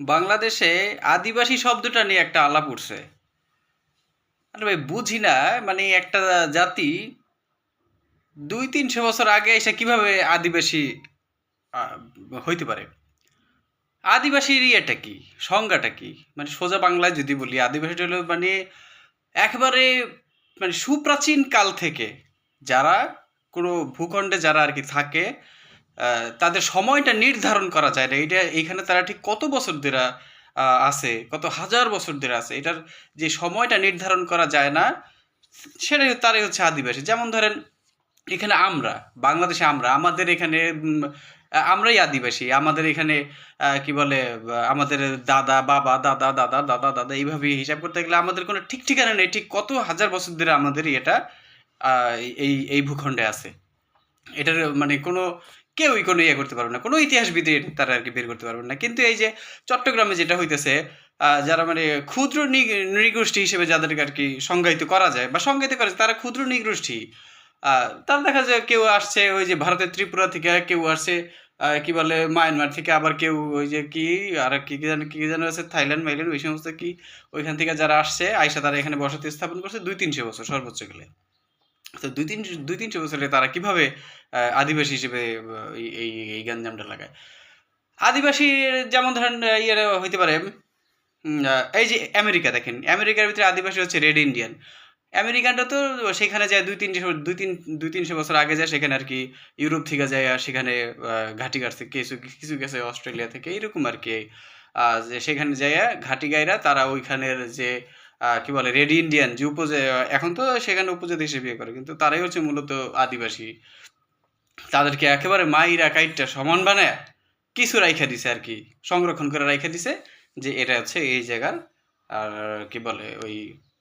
বাংলাদেশে আদিবাসী শব্দটা নিয়ে একটা আলাপ উঠছে। আরে ভাই, বুঝি না মানে একটা জাতি দুই তিনশো বছর আগে এসে কীভাবে আদিবাসী হইতে পারে? আদিবাসীর ইয়েটা কি? সংজ্ঞাটা কি? মানে সোজা বাংলায় যদি বলি, আদিবাসীটা হলো মানে একবারে মানে সুপ্রাচীন কাল থেকে যারা কোনো ভূখণ্ডে যারা আর কি থাকে তাদের সময়টা নির্ধারণ করা যায় না। এটা এইখানে তারা ঠিক কত বছর ধরে আছে, কত হাজার বছর ধরে আছে, এটার যে সময়টা নির্ধারণ করা যায় না, সেটাই তারাই হচ্ছে আদিবাসী। যেমন ধরেন, এখানে আমরা, বাংলাদেশে আমরা, আমাদের এখানে আমরাই আদিবাসী। আমাদের এখানে কি বলে আমাদের দাদা, বাবা, দাদা দাদা দাদা দাদা, এইভাবে হিসাব করতে গেলে আমাদের কোনো ঠিক ঠিকানা নেই। ঠিক কত হাজার বছর ধরে আমাদের এটা এই এই ভূখণ্ডে আছে। এটার মানে কোনো কেউই কোনো ইয়ে করতে পারবে না, কোনো ইতিহাসবিদ তারা আর কি বের করতে পারবে না। কিন্তু এই যে চট্টগ্রামে যেটা হইতেছে যারা মানে ক্ষুদ্র নৃগোষ্ঠী হিসেবে যাদেরকে আর কি সংজ্ঞায়িত করা যায় বা সংজ্ঞায়িত করা যায় তারা ক্ষুদ্র নৃগোষ্ঠী তারা দেখা যায় কেউ আসছে ওই যে ভারতের ত্রিপুরা থেকে কেউ আসছে কি বলে মায়ানমার থেকে, আবার কেউ ওই যে কি, আর কি কি যেন কি যেন আছে, থাইল্যান্ড, মাইল্যান্ড, ওই সমস্ত কি, ওইখান থেকে যারা আসছে, আইসা তারা এখানে বসতি স্থাপন করছে, দুই তিনশো বছর সর্বোচ্চ গেলে। তো দুই তিন, দুই তিনশো বছরে তারা কীভাবে আদিবাসী হিসেবে এই এই গ্যাঞ্জামটা লাগায়? আদিবাসী যেমন ধরেন ইয়ে হইতে পারে এই যে আমেরিকা দেখেন, আমেরিকার ভিতরে আদিবাসী হচ্ছে রেড ইন্ডিয়ান। আমেরিকানরা তো সেখানে যায় দুই তিনশো, দুই তিন, দুই তিনশো বছর আগে যায়, সেখানে আর কি ইউরোপ থেকে যায়, আর সেখানে ঘাটি গাড়ছে কিছু কিছু গেছে, অস্ট্রেলিয়া থেকে, এরকম আর কি। সেখানে যায় ঘাটি গাইরা তারা ওইখানের যে কি বলে, রেড ইন্ডিয়ান, যে উপজা, এখন তো সেখানে উপজাতি হিসেবে বিয়ে করে, কিন্তু তারাই হচ্ছে মূলত আদিবাসী। তাদেরকে একেবারে মাইরা কাইটটা সমান বানায় কিছু রাইখা দিছে আর কি, সংরক্ষণ করে রাইখা দিছে যে এটা হচ্ছে এই জায়গার, আর কি বলে, ওই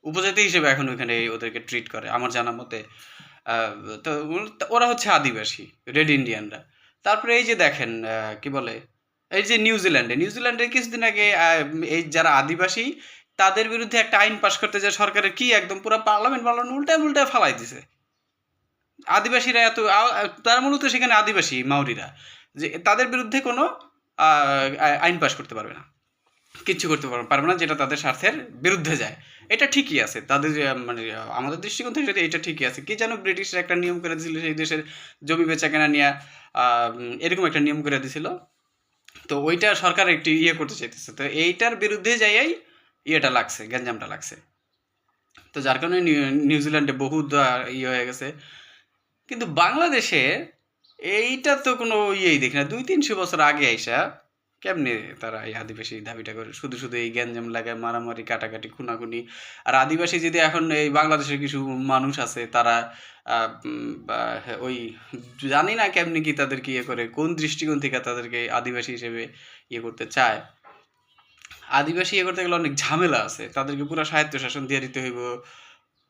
উপজাতি হিসেবে এখন ওইখানে ওদেরকে ট্রিট করে, আমার জানা মতে। তো ওরা হচ্ছে আদিবাসী, রেড ইন্ডিয়ানরা। তারপরে এই যে দেখেন কি বলে, এই যে নিউজিল্যান্ডে নিউজিল্যান্ডে কিছুদিন আগে এই যারা আদিবাসী তাদের বিরুদ্ধে একটা আইন পাশ করতে যায় সরকারের কি একদম পুরো পার্লামেন্ট পার্লামেন্ট উল্টায় উল্টায় ফালাই দিছে। আদিবাসীরা এত তারা মূলত সেখানে আদিবাসী, মাউরিরা, যে তাদের বিরুদ্ধে কোনো আইন পাশ করতে পারবে না। কিচ্ছু করতে পারবে না যেটা তাদের স্বার্থের বিরুদ্ধে যায়। এটা ঠিকই আছে, তাদের মানে আমাদের দৃষ্টিকোণ থেকে এটা- এটা ঠিকই আছে, কি যেন ব্রিটিশরা একটা নিয়ম করে দিয়েছিল সেই দেশের জমি বেচা কেনা নিয়ে এরকম একটা নিয়ম করে দিয়েছিল তো ওইটা সরকার একটি ইয়ে করতে চাইতেছে, তো এইটার বিরুদ্ধে যাইয়াই ইয়েটা লাগছে, গ্যাঞ্জামটা লাগছে। তো যার কারণে নিউজিল্যান্ডে বহু ইয়ে হয়ে গেছে। কিন্তু বাংলাদেশে এইটা তো কোনো ইয়েই দেখি না। দুই তিনশো বছর আগে আইসা কেমনে তারা এই আদিবাসী দাবিটা করে? শুধু শুধু এই গ্যাঞ্জাম লাগায় মারামারি, কাটাকাটি, খুনাখুনি। আর আদিবাসী যদি এখন এই বাংলাদেশের কিছু মানুষ আছে, তারা ওই জানি না কেমনি কি তাদেরকে ইয়ে করে, কোন দৃষ্টিকোণ থেকে তাদেরকে আদিবাসী হিসেবে ইয়ে করতে চায়। আদিবাসী করতে গেলে অনেক ঝামেলা আছে। তাদেরকে পুরো স্বায়ত্ত শাসন দিয়ে দিতে হইব।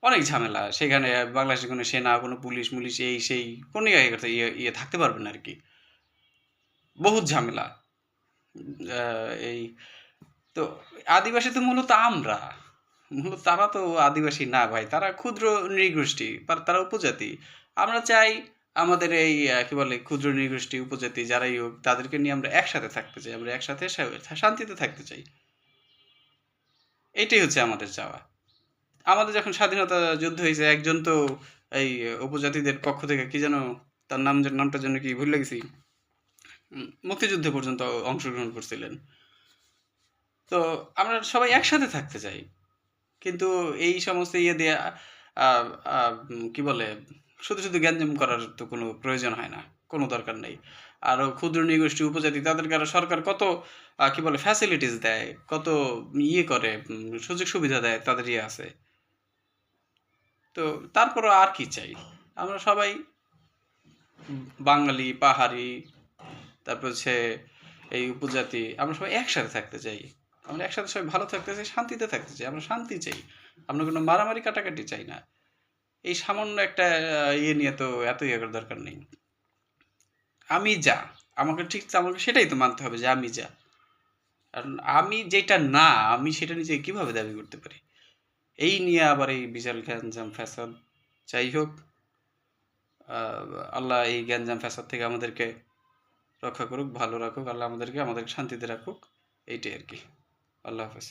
অনেক ঝামেলা। সেখানে বাংলাদেশের কোনো সেনা, কোনো পুলিশ, মুলিশ, এই, সেই, কোনো ইয়ে করতে ইয়ে ইয়ে থাকতে পারবে না আর কি বহুত ঝামেলা। এই, তো আদিবাসী তো মূলত আমরা। মূলত তারা তো আদিবাসী না ভাই। তারা ক্ষুদ্র নৃগোষ্ঠী, তারা উপজাতি। আমরা চাই আমাদের এই কি বলে, ক্ষুদ্র নৃগোষ্ঠী, উপজাতি যারাই হোক, তাদেরকে নিয়ে আমরা একসাথে থাকতে চাই। আমরা একসাথে শান্তিতে থাকতে চাই। এটাই হচ্ছে আমাদের চাওয়া। আমাদের যখন স্বাধীনতা যুদ্ধ হয়েছে একজন তো এই উপজাতিদের পক্ষ থেকে কি যেন তার নাম নামটার জন্য কি ভুলে গেছি উম, মুক্তিযুদ্ধে পর্যন্ত অংশগ্রহণ করছিলেন। তো আমরা সবাই একসাথে থাকতে চাই। কিন্তু এই সমস্ত ইয়ে দিয়ে কি বলে শুধু শুধু গ্যাঞ্জাম করার তো কোনো প্রয়োজন হয় না, কোনো দরকার নেই। আরও ক্ষুদ্র নৃগোষ্ঠী উপজাতি তাদেরকে আরও সরকার কত কি বলে ফ্যাসিলিটিস দেয়, কত ইয়ে করে সুযোগ সুবিধা দেয়, তাদের ইয়ে আছে। তো তারপরও আর কি চাই? আমরা সবাই বাঙালি, পাহাড়ি, তারপর হচ্ছে এই উপজাতি, আমরা সবাই একসাথে থাকতে চাই। আমরা একসাথে সবাই ভালো থাকতে চাই, শান্তিতে থাকতে চাই, আমরা শান্তি চাই। আমরা কোনো মারামারি, কাটাকাটি চাই না। এই সামান্য একটা ইয়ে নিয়ে তো এত ইয়ে করার দরকার নেই। আমি যা, আমাকে ঠিক আমাকে সেটাই তো মানতে হবে যে আমি যা। কারণ আমি যেটা না, আমি সেটা নিজে কীভাবে দাবি করতে পারি? এই নিয়ে আবার এই বিশাল গ্যাঞ্জাম ফ্যাসাদ, যাই হোক আল্লাহ এই গ্যাঞ্জাম ফ্যাসাদ থেকে আমাদেরকে রক্ষা করুক, ভালো রাখুক, আল্লাহ আমাদেরকে আমাদেরকে শান্তিতে রাখুক, এইটাই আর কি। আল্লাহ হাফেজ।